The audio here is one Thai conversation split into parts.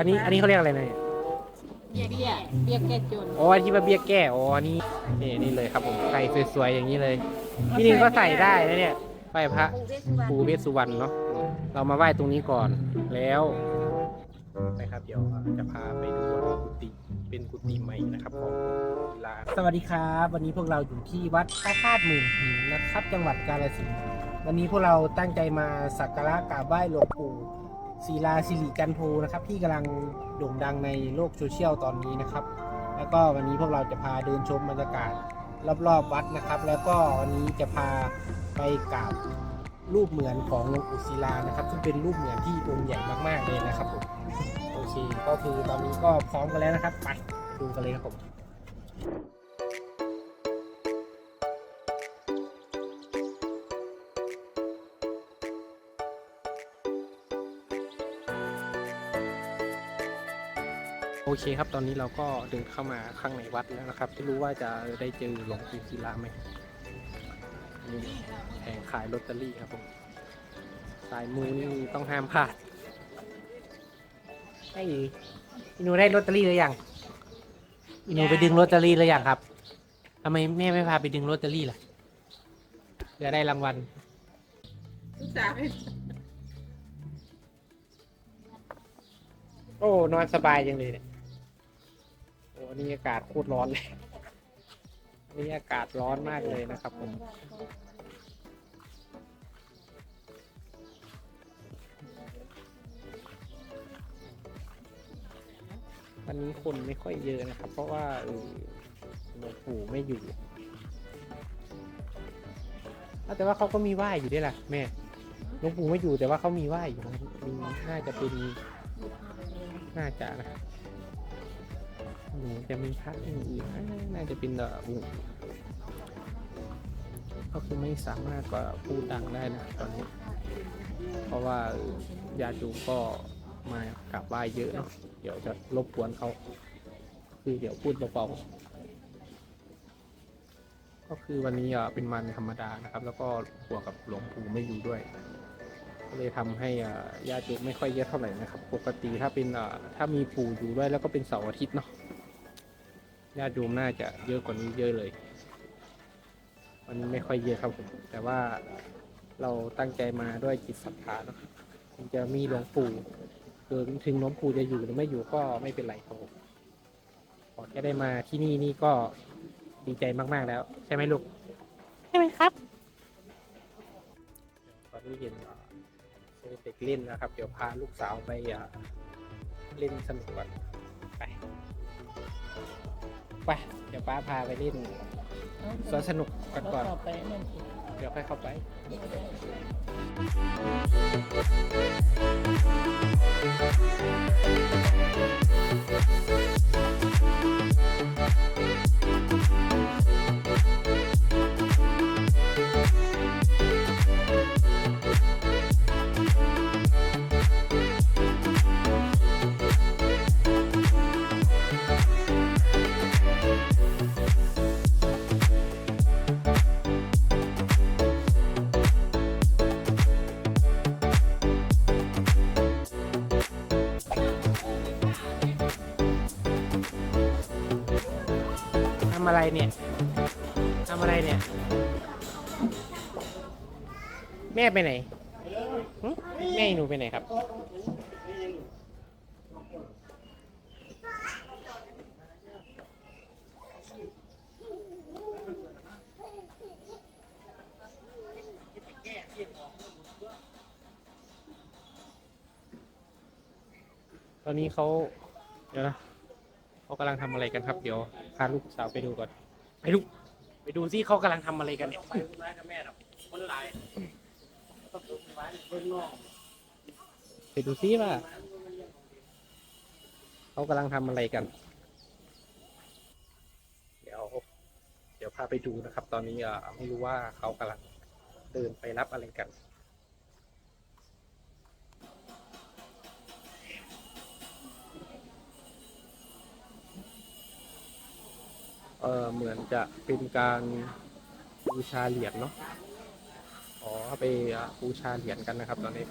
อันนี้อันนี้เขาเรียกอะไรนะเนี่ยเบี้ยเบี้ยเบี้ยแก้จนอ๋ออันที่ว่าเบี้ยแก้อ๋ออันนี้นี่นี่เลยครับผมใส่สวยๆอย่างนี้เลยพี่นินก็ใส่ได้นะเนี่ยไหว้พระปูเวสสุวรรณเนาะเรามาไหว้ตรงนี้ก่อนแล้วนะครับเดี๋ยวจะพาไปดูกุฏิเป็นกุฏิใหม่นะครับของลาสวัสดีครับ วันนี้พวกเราอยู่ที่วัดพระธาตุหมื่นหินนะครับ จังหวัดกาฬสินธุ์วันนี้พวกเราตั้งใจมาสักการะกราบไหว้หลวงปู่ ศิลาสิริกันโทนะครับที่กำลังโด่งดังในโลกโซเชียลตอนนี้นะครับ แล้วก็วันนี้พวกเราจะพาเดินชมบรรยากาศรอบๆวัดนะครับ แล้วก็วันนี้จะพาไปกราบรูปเหมือนของหลวงปู่ศิลานะครับ ซึ่งเป็นรูปเหมือนที่องค์ใหญ่มากๆเลยนะครับผมโอเคก็คือตอนนี้ก็พร้อมกันแล้วนะครับ ไปดูกันเลยครับผม อเคครับ ตอนนี้เราก็เดินเข้ามาข้างในวัดแล้วนะครับไม่รู้ว่าจะได้เจอหลวงปู่ศิลาไหมนี่แผงขายลอตเตอรี่ครับผมสายมูนี่ต้องห้ามพลาดไอ้อีหนูได้ลอตเตอรี่หรือยังอีหนูไปดึงลอตเตอรี่หรือยังครับทำไมแม่ไม่พาไปดึงลอตเตอรี่ล่ะเพื่อได้รางวัลลูกสาวให้โอ้ นอนสบายจังเลยเนี่ย โอ้นี่อากาศโคตรร้อนเลยน,นี่อากาศร้อนมากเลยนะครับผมวันนี้คนไม่ค่อยเยอะนะครับ เพราะว่าหลวงปู่ไม่อยู่แต่ว่าเขาก็มีไหว้อยู่ด้วยล่ะแม่หลวงปู่ไม่อยู่แต่ว่าเขามีไหว้อยู่นะมีน่าจะเป็น น่าจะนะ จะมีพระอื่นๆอ่าน่าจะเป็นเอ่ออูก็คือไม่สามารถว่าพูดดังได้นะตอนนี้ เพราะว่าญาติโยมก็มากราบไหว้เยอะเนาะเดี๋ยวจะรบกวนเขา คือเดี๋ยวพูดเบาๆก็คือวันนี้เป็นวันธรรมดานะครับ แล้วก็บวกกับหลวงปู่ไม่อยู่ด้วยก็เลยทำให้ญาติโยมไม่ค่อยเยอะเท่าไหร่นะครับ ปกติถ้าเป็นถ้ามีปู่อยู่ด้วยแล้วก็เป็นเสาร์อาทิตย์เนาะ ญาติโยมน่าจะเยอะกว่านี้เยอะเลยวันนี้ไม่ค่อยเยอะครับผม แต่ว่าเราตั้งใจมาด้วยจิตศรัทธาเนาะถึงจะมีหลวงปู่คือถึงหลวงปู่จะอยู่หรือไม่อยู่ก็ไม่เป็นไรครับผมขอแค่ได้มาที่นี่นี่ก็ดีใจมาก ๆ แล้ว ใช่ไหมลูก ใช่ไหมครับ ตอนนี้เห็นอ่าเด็กเล่นนะครับ เดี๋ยวพาลูกสาวไปอ่าเล่นสนุกก่อนไป ไปเดี๋ยวป้าพาไปเล่นสวนสนุกกันก่อนต่อไปนั่นสิเดี๋ยวค่อยเข้าไป เนี่ยทำอะไรเนี่ย แม่ไปไหนหึแม่หนูไปไหนครับ ตอนนี้เขาเดี๋ยวนะเขากำลังทำอะไรกันครับ เดี๋ยวพาลูกสาวไปดูก่อน ไปดู ไปดูซิเขากำลังทำอะไรกันเนี่ยไปดูซิว่าเขากำลังทำอะไรกัน เดี๋ยว เดี๋ยวพาไปดูนะครับ ตอนนี้อะไม่รู้ว่าเขากำลังเดินไปรับอะไรกัน เออเหมือนจะเป็นการบูชาเหรียญเนาะอ๋อไปบูชาเหรียญกันนะครับ ตอนนี้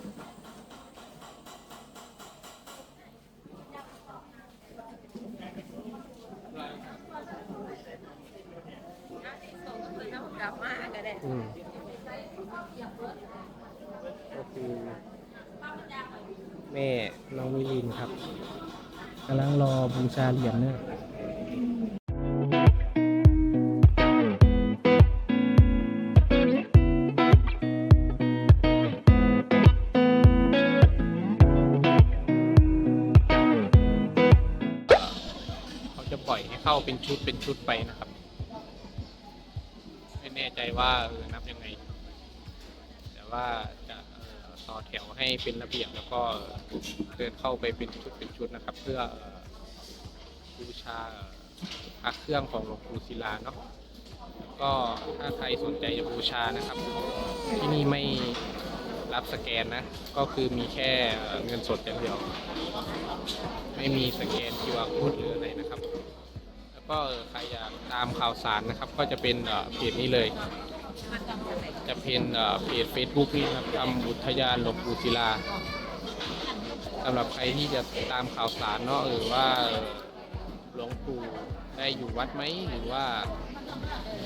ก็คือแม่น้องมิลินครับกำลังรอบูชาเหรียญเนี่ย ชุดเป็นชุดไปนะครับ ไม่แน่ใจว่าเออนับยังไง แต่ว่าจะต่อแถวให้เป็นระเบียบแล้วก็เดินเข้าไปเป็นชุดเป็นชุดนะครับ เพื่ออ่อบูชาพระเครื่องของหลวงปู่ศิลาเนาะก็ถ้าใครสนใจจะบูชานะครับ ที่นี่ไม่รับสแกนนะ ก็คือมีแค่เงินสดอย่างเดียว ไม่มีสแกน QR code หรืออะไรนะครับ ก็ใครอยากตามข่าวสารนะครับ ก็จะเป็นเพจนี้เลย จะเป็นเพจ Facebook นี่ครับทำอุทยานหลวงปู่ศิลาสำหรับใครที่จะตามข่าวสารเนาะหรือว่าหลวงปู่ได้อยู่วัดไหมหรือว่า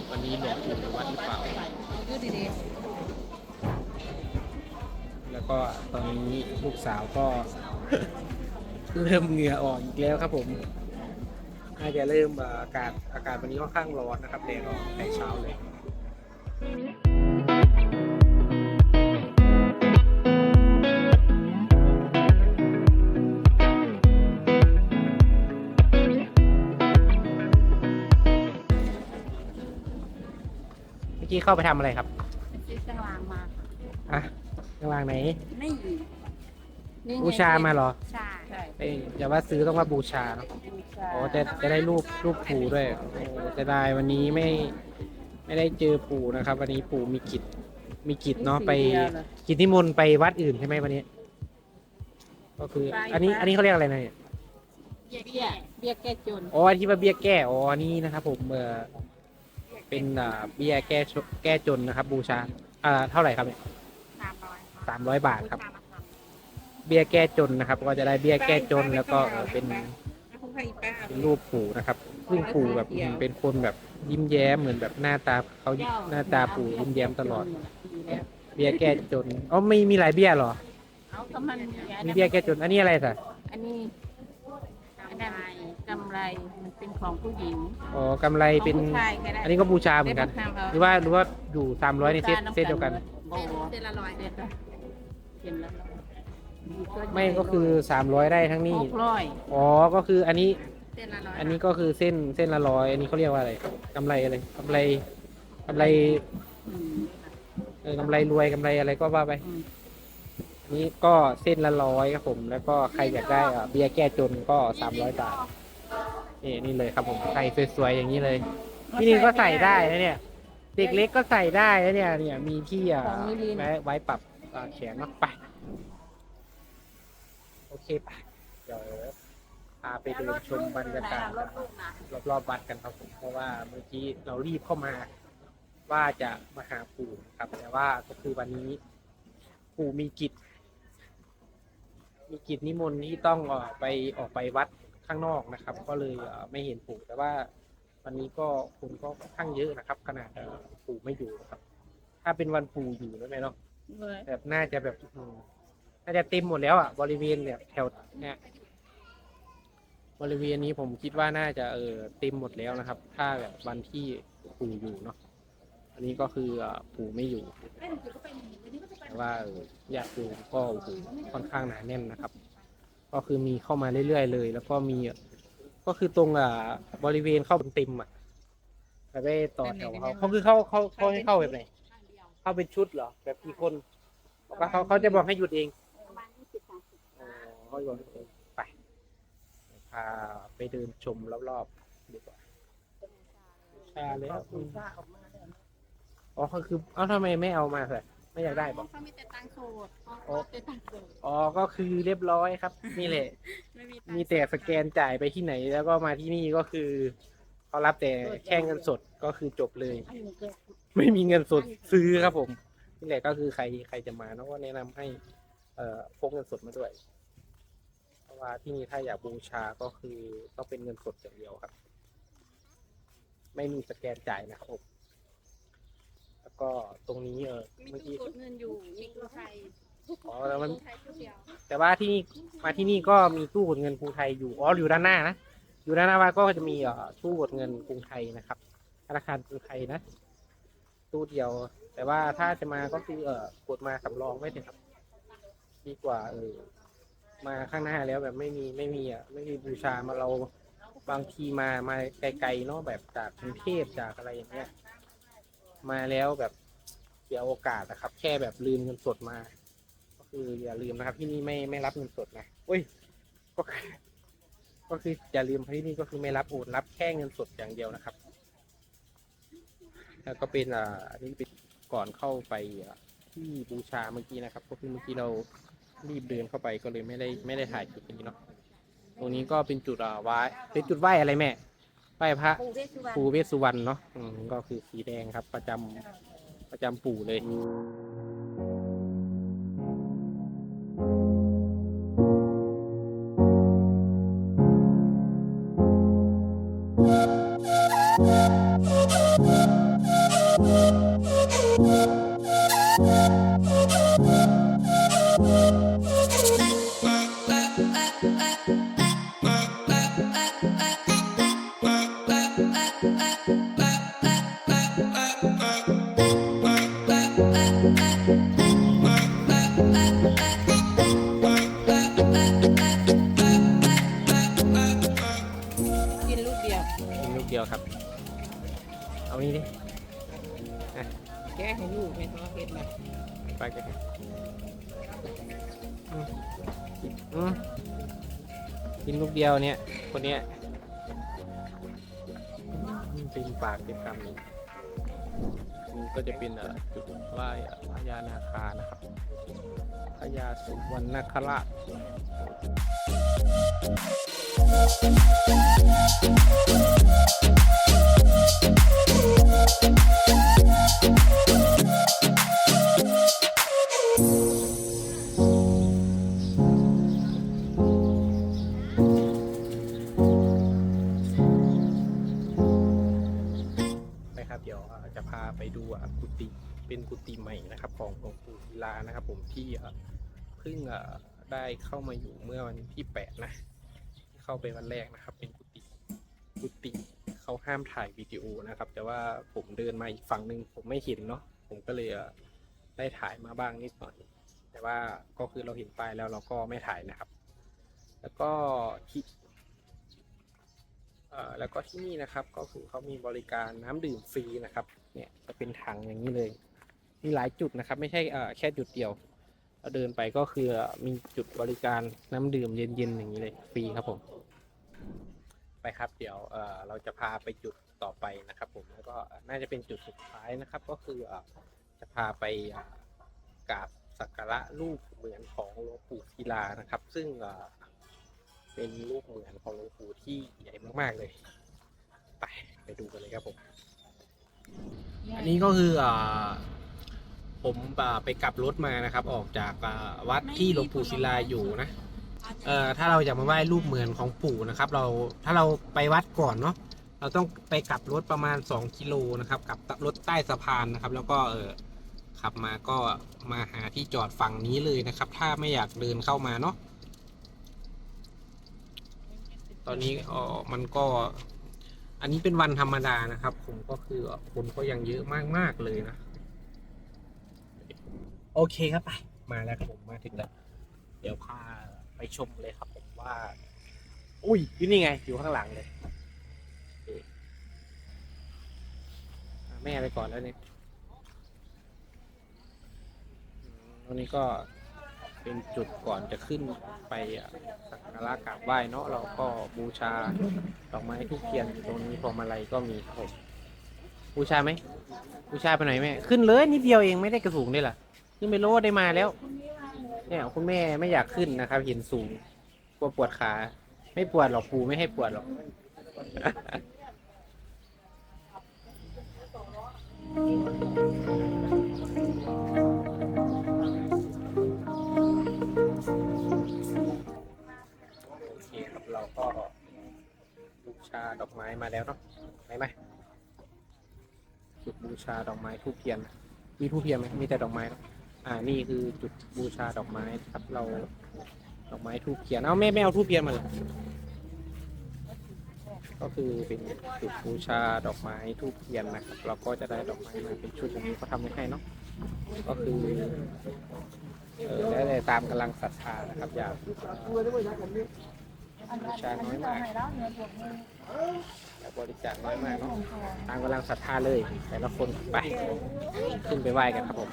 วันนี้หลวงปู่อยู่วัดหรือเปล่าแล้วก็ตอนนี้ลูกสาวก็ เริ่มเหงื่อออกอีกแล้วครับผม น่าจะเริ่มเอ่ออากาศอากาศวันนี้ค่อนข้างร้อนนะครับแดดออกแต่เช้าเลยเมื่อกี้เข้าไปทำอะไรครับๆซื้อกลางมาอะข้างล่างไหน นี่นี่ไงบูชามาเหรอใช่ใช่เอ้ยอย่าว่าซื้อต้องมาบูชาเนอะ บูชาโอ้จะจะได้รูปรูปปู่ด้วยโอ้จะได้วันนี้ไม่ไม่ได้เจอปู่นะครับ วันนี้ปู่มีกิจมีกิจเนาะไปกิจนิมนต์ไปวัดอื่นใช่ไหมวันนี้ ก็คือ อันนี้อันนี้เขาเรียกอะไรนะเนี่ยเบี้ยเบี้ยเบี้ยแก้จนอ๋ออันที่ว่าเบี้ยแก้อ๋ออันนี่นะครับผมเออเป็นอ่าเบี้ยแก้ชแก้จนนะครับ บูชาอ่าเท่าไหร่ครับเนี่ยสามร้อยสามร้อยบาทครับบูชามาทเบี้ยแก้จนนะครับ ก็จะได้เบี้ยแก้จนแล้วก็เออเป็นำคุณให้ป้า เป็นรูปปู่นะครับซึ่งปู่แบบเป็นคนแบบยิ้มแย้มเหมือนแบบหน้าตาเขาหน้าตาปู่ยิ้มแย้มตลอดเบี้ยแก้จนอ๋อไม่มีหลายเบี้ยเหรอเอาก็มันมีเบี้ยแก้จนอันนี้อะไรสัอันนี้อันนั้นกำไรมันเป็นของผู้หญิงอ๋อกำไรเป็นของผู้ชายก็ได้อันนี้ก็บูชาเหมือนกัน หรือว่าหรือว่าอยู่สามร้อยในเซตเซตเดียวกันเซตละร้อยเซตละเซตละร้อย ไม่ก็คือสามร้อยได้ทั้งนี้ หกร้อยอ๋อ ก็คืออันนี้เซตละร้อยอันนี้ก็คือเส้นเส้นละร้อย อันนี้เขาเรียกว่าอะไรกำไรอะไรกำไรกำไรอืมเออกำไรรวยกำไรอะไรก็ว่าไป อืมอันนี้ก็เส้นละร้อยครับผม แล้วก็ใครอยากได้อะเบียร์แก้จนก็สามร้อยบาทนี่นี่เลยครับผมใส่สวยๆอย่างนี้เลยที่นี่ก็ใส่ได้นะเนี่ย เด็กเล็กก็ใส่ได้นะเนี่ยเนี่ยมีที่อะของมิลินไว้ไว้ปรับอ่าแขนเนาะไปโอ เคไปเดี๋ยวพาไปเดินชมบรรยากาศรถลูกนะรอบๆวัดกันครับผมเพราะว่าเมื่อกี้เรารีบเข้ามา ว่าจะมาหาปู่ครับ แต่ว่าก็คือวันนี้ปู่มีกิจ มีกิจนิมนต์ที่ต้องออกไปออกไปวัดข้างนอกนะครับ ก็เลยเอ่อไม่เห็นปู่แต่ว่าวันนี้ก็คนก็ค่อนข้างเยอะนะครับ ขนาดเอ่อปู่ไม่อยู่นะครับ ถ้าเป็นวันปู่อยู่แล้วไหมเนาะเลยแบบน่าจะแบบอืม น่าจะเต็มหมดแล้วอะบริเวณเนี่ยแถวเนี่ยบริเวณนี้ผมคิดว่าน่าจะเออเต็มหมดแล้วนะครับ ถ้าแบบวันที่ปู่อยู่เนาะอันนี้ก็คือเอ่อปู่ไม่อยู่แต่ว่าเอออยากดูก็โอ้โหค่อนข้างหนาแน่นนะครับ ก็คือมีเข้ามาเรื่อยๆเลย แล้วก็มีก็คือตรงอ่าบริเวณเข้าเต็มอะแต่ไม่ต่อแถวเขาเขาคือเข้าเขาเขาให้เข้าแบบไหนเข้าเป็นชุดเหรอแบบกี่คนก็เขาเขาจะบอกให้หยุดเอง กให้หยุดเองไป พาไปเดินชมรอบๆดีกว่าชาแล้วอืมว่าออกมาแล้วอ๋อเขาคือเอ้าทำไมไม่เอามาสิไม่อยากได้บอกเขามีแต่ตังค์โสดโอ้เขาเป็นตังค์โสดอ๋อก็คือเรียบร้อยครับ นี่แหละไม่มีมีแต่สแกนจ่ายไปที่ไหน แล้วก็มาที่นี่ก็คือเขารับแต่แค่เงินสดก็คือจบเลยอันนี้ก็ไม่มีเงินสดซื้อครับผม นี่แหละก็คือใครใครจะมาเนาะก็แนะนำให้ เอ่อพกเงินสดมาด้วยเพ ราะว่าที่นี่ถ้าอยากบูชาก็คือต้องเป็นเงินสดอย่างเดียวครับ ไม่มีสแกนจ่ายนะครับผมแล้วก็ตรงนี้เออมีเมื่อตู้กี้ กดเงินอยู่มีตู้ไทยอ๋อแต่มันแต่ว่าที่นี่มาที่นี่ก็มีตู้กดเงินกรุงไทยอยู่อ๋ออยู่ด้านหน้านะอยู่ด้านหน้าวัดก็จะมีเอ่อตู้กดเงินกรุงไทยนะครับธนาคารกรุงไทยนะ ตู้เดียว แต่ว่าถ้าจะมาก็คือเอ่อกดมาสำรองไว้เถอะครับ ดีกว่าเออ มาข้างหน้าแล้วแบบไม่มีไม่มีอะไม่มีบูชามาเราบางทีมามาไกลๆเนาะแบบจากกรุงเทพจากอะไรอย่างเงี้ยมาแล้วแบบเสียโอกาสนะครับ แค่แบบลืมเงินสดมา ก็คืออย่าลืมนะครับ ที่นี่ไม่ไม่รับเงินสดนะอุ้ยก็คือก็คืออย่าลืมที่นี่ก็คือไม่รับโอนรับแค่เงินสดอย่างเดียวนะครับ แล้วก็เป็นอ่าอันนี้เป็นก่อนเข้าไปที่บูชาเมื่อกี้นะครับ ก็คือเมื่อกี้เรา รีบเดินเข้าไปก็เลยไม่ได้ไม่ได้ถ่ายคลิปนี้เนาะตรงนี้ก็เป็นจุดอ่าไหว้เป็นจุดไหว้อะไรแม่ไหว้พระปู่เวสสุวรรณ ปู่เวสสุวรรณเนาะอืมก็คือสีแดงครับประจำประจำปู่เลย อืมกินลูกเดียวเนี่ย คนเนี้ยเป็นปากเป็นคำนี้นี่ก็จะเป็นเอ่อจุดไหว้พญานาคานะครับพญาสุวรรณคราชนะ ที่เพิ่งได้เข้ามาอยู่เมื่อวันที่แปดนะที่เข้าไปวันแรกนะครับ เป็นกุฏิกุฏิเขาห้ามถ่ายวิดีโอนะครับ แต่ว่าผมเดินมาอีกฝั่งหนึ่งผมไม่เห็นเนาะผมก็เลยได้ถ่ายมาบ้างนิดหน่อย แต่ว่าก็คือเราเห็นป้ายแล้วเราก็ไม่ถ่ายนะครับ แล้วก็ที่แล้วก็ที่นี่นะครับก็คือเขามีบริการน้ำดื่มฟรีนะครับ เนี่ยจะเป็นถังอย่างนี้เลย มีหลายจุดนะครับ ไม่ใช่แค่จุดเดียว เราเดินไปก็คือมีจุดบริการน้ำดื่มเย็นๆอย่างนี้เลยฟรีครับผม ไปครับ เดี๋ยวเอ่อเราจะพาไปจุดต่อไปนะครับ ผมแล้วก็น่าจะเป็นจุดสุดท้ายนะครับ ก็คือเอ่อจะพาไปเอ่อกราบสักการะรูปเหมือนของหลวงปู่ศิลานะครับ ซึ่งเอ่อเป็นรูปเหมือนของหลวงปู่ที่ใหญ่มากๆเลย ไปไปดูกันเลยครับผม อันนี้ก็คืออ่า ผมอ่าไปกลับรถมานะครับ ออกจากอ่าวัดที่หลวงปู่ศิลาอยู่นะเอ่อถ้าเราอยากมาไหว้รูปเหมือนของปู่นะครับ เราถ้าเราไปวัดก่อนเนาะเราต้องไปกลับรถประมาณ 2 กิโลนะครับกลับรถใต้สะพานนะครับ แล้วก็เออขับมาก็มาหาที่จอดฝั่งนี้เลยนะครับ ถ้าไม่อยากเดินเข้ามาเนาะตอนนี้เออมันก็ อันนี้เป็นวันธรรมดานะครับ ผมก็คือคนก็ยังเยอะมากๆเลยนะ โอเคครับไปมาแล้วครับผมมาถึงแล้ว เดี๋ยวพาไปชมเลยครับผมว่า อุ้ยอยู่นี่ไง อยู่ข้างหลังเลยโอเคอะแม่ไปก่อนแล้วเนี่ยอืมตรงนี้ก็เป็นจุดก่อนจะขึ้นไปอะสักการะกราบไหว้เนาะเราก็บูชาดอกไม้ทุกเทียนอยู่ตรงนี้พวงมาลัยก็มีครับผมบูชาไหมบูชาไปไหนอยแม่ขึ้นเลยนิดเดียวเองไม่ได้กระสูงด้วยล่ะ ขึ้นไปโลดได้มาแล้ว เนี่ยคุณแม่ไม่อยากขึ้นนะครับเห็นสูงกลัวปวดขา ไม่ปวดหรอกปูไม่ให้ปวดหรอก โอเคครับเราก็บูชาดอกไม้มาแล้วเนาะไหมไหมจุดบูชาดอกไม้ทูบเทียน มีทูบเทียนไหมมีแต่ดอกไม้เนอะ อ่านี่คือจุดบูชาดอกไม้ครับ เราดอกไม้ทูบเทียนเอาแม่ไม่เอาทูบเทียนมาเลยก็คือเป็นจุดบูชาดอกไม้ทูบเทียนนะครับ เราก็จะได้ดอกไม้มาเป็นชุดอย่างนี้เขาทำไว้ให้เนาะก็คือเออแล้วแต่ตามกำลังศรัทธานะครับอยากบูชาน้อยมากอยากบริจาคน้อยมากเนาะตามกำลังศรัทธาเลย แต่ละคนไปขึ้นไปไหว้กันครับผม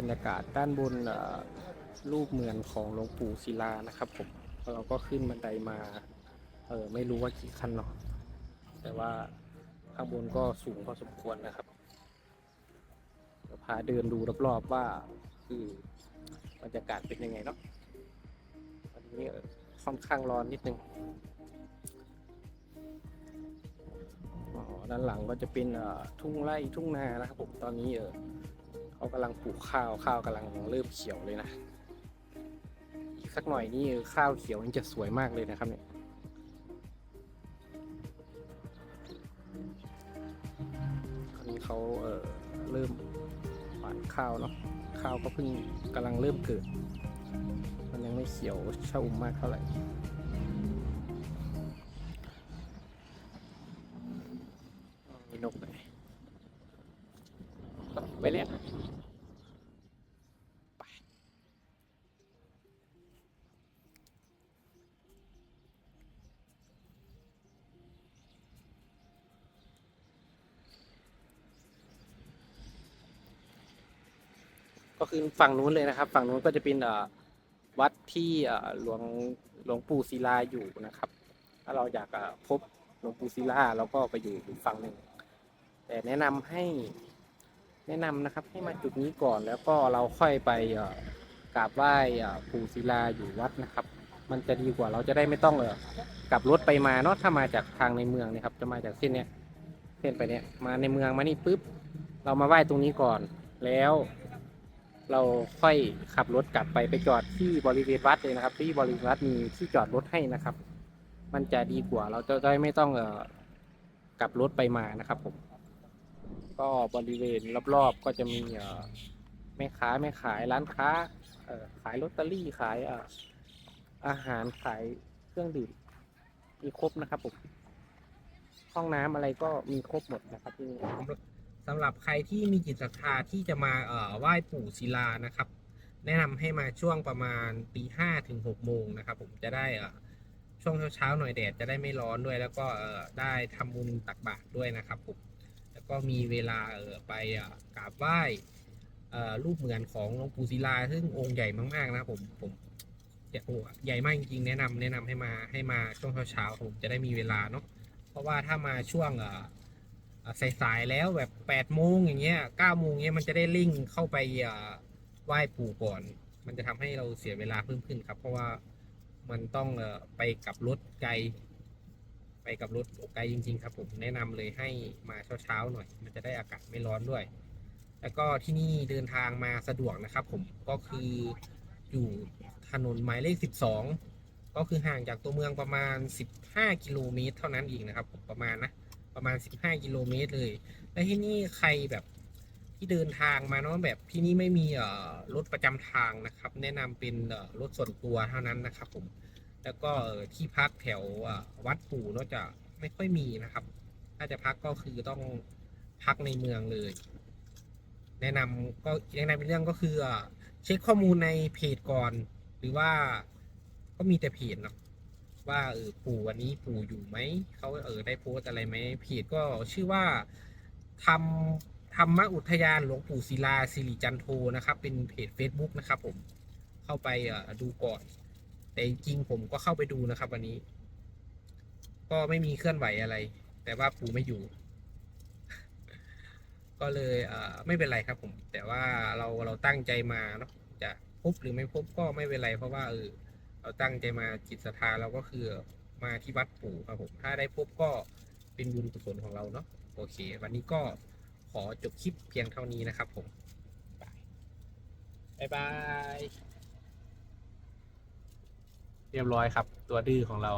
รรยากาศด้านบนรูปเหมือนของหลวงปู่ศิลานะครับผมเราก็ขึ้นบันไดมาเออไม่รู้ว่ากี่ขั้นเนาะแต่ว่าข้างบนก็สูงพอสมควรนะครับเดี๋ยวพาเดินดูรอบๆว่าคือบรรยากาศเป็นยังไงเนาะวันนี้ค่อนข้างร้อนนิดนึงอ๋อด้านหลังก็จะเป็นทุ่งไร่ทุ่งนานะครับผมตอนนี้เออ เขากำลังปลูกข้าวข้าวกำลังเริ่มเขียวเลยนะ อีกสักหน่อยนี่ข้าวเขียวนี่จะสวยมากเลยนะครับเนี่ยตอนนี้เขาเอ่อเริ่มหว่านข้าวเนาะข้าวก็เพิ่งกำลังเริ่มเกิด มันยังไม่เขียวชอุ่มมากเท่าไหร่มีนกเลยไปเรียก ก็คือฝั่งนู้นเลยนะครับ ฝั่งนู้นก็จะเป็นวัดที่หลวงหลวงปู่ศิลาอยู่นะครับ ถ้าเราอยากพบหลวงปู่ศิลาเราก็ไปอยู่อีกฝั่งหนึ่งแต่แนะนำให้แนะนำนะครับให้มาจุดนี้ก่อนแล้วก็เราค่อยไปกราบไหว้ปู่ศิลาอยู่วัดนะครับ มันจะดีกว่าเราจะได้ไม่ต้องเออกลับรถไปมาเนาะถ้ามาจากทางในเมืองนี่ยครับ จะมาจากเส้นเนี้ยเส้นไปเนี้ยมาในเมืองมานี่ปุ๊บเรามาไหว้ตรงนี้ก่อนแล้ว เราค่อยขับรถกลับไปไปจอดที่บริเวณวัดเลยนะครับ ที่บริเวณวัดมีที่จอดรถให้นะครับ มันจะดีกว่าเราจะได้ไม่ต้องเอ่อกลับรถไปมานะครับผม ก็บริเวณรอบๆก็จะมีเอ่อแม่ค้าแม่ขายร้านค้าเอ่อขายลอตเตอรี่ขายเอ่ออาหารขายเครื่องดื่มมีครบนะครับผมห้องน้ำอะไรก็มีครบหมดนะครับที่นี่ำหรับใครที่มีจิตศรัทธาที่จะมาเอ่อไหว้ปู่ศิลานะครับ แนะนำให้มาช่วงประมาณตีห้าถึงหกโมงนะครับ ผมจะได้เอ่อช่วงเช้าๆหน่อยแดดจะได้ไม่ร้อนด้วย แล้วก็เอ่อได้ทำบุญตักบาตรด้วยนะครับผมแล้วก็มีเวลาเออไปอะกราบไหว้เอ่อรูปเหมือนของหลวงปู่ศิลา ซึ่งองค์ใหญ่มากๆนะผมผมโอ้ใหญ่มากจริงๆแนะนำแนะนำให้มาให้มาช่วงเช้าๆผมจะได้มีเวลาเนาะเพราะว่าถ้ามาช่วงเอ่อ สายๆแล้วแบบ8ปดโมงอย่างเงี้ยเก้าโมงเงี้ยมันจะได้ลิงเข้าไปไหว้ปู่ก่อน มันจะทำให้เราเสียเวลาเพิ่มขึ้นครับ เพราะว่ามันต้องไปกับรถไกล ไปกับรถไกลจริง ๆ ครับ ผมแนะนำเลยให้มาเช้าๆหน่อย มันจะได้อากาศไม่ร้อนด้วย แล้วก็ที่นี่เดินทางมาสะดวกนะครับ ผมก็คืออยู่ถนนหมายเลข 12 ก็คือห่างจากตัวเมืองประมาณ 15 กิโลเมตร เท่านั้นเองนะครับ ผมประมาณนะ ประมาณ 15 กิโลเมตรเลย และที่นี่ใครแบบที่เดินทางมาเนาะแบบที่นี่ไม่มีเอ่อรถประจำทางนะครับ แนะนำเป็นเอ่อรถส่วนตัวเท่านั้นนะครับผมแล้วก็ที่พักแถววัดปู่เนาะจะไม่ค่อยมีนะครับ ถ้าจะพักก็คือต้องพักในเมืองเลย แนะนำก็แนะนำเป็นเรื่องก็คือเช็คข้อมูลในเพจก่อน หรือว่าก็มีแต่เพจเนาะ ว่าเออปู่วันนี้ปู่อยู่ไหมเขาเออได้โพสต์อะไรไหมเพจก็ชื่อว่าทำธรรมอุทยานหลวงปู่ศิลาสิริจันโทนะครับ เป็นเพจ Facebook นะครับ ผมเข้าไปดูก่อน แต่จริงผมก็เข้าไปดูนะครับ วันนี้ ก็ไม่มีเคลื่อนไหวอะไร แต่ว่าปู่ไม่อยู่ ก็เลยไม่เป็นไรครับ ผม แต่ว่าเราเราตั้งใจมาเนาะจะพบหรือไม่พบก็ไม่เป็นไรเพราะว่าเออ เราตั้งใจมาจิตศรัทธาเราก็คือมาที่วัดปู่ครับผม ถ้าได้พบก็เป็นบุญกุศลของเราเนาะโอเค วันนี้ก็ขอจบคลิปเพียงเท่านี้นะครับผมบายบาย เรียบร้อยครับ ตัวดื้อของเรา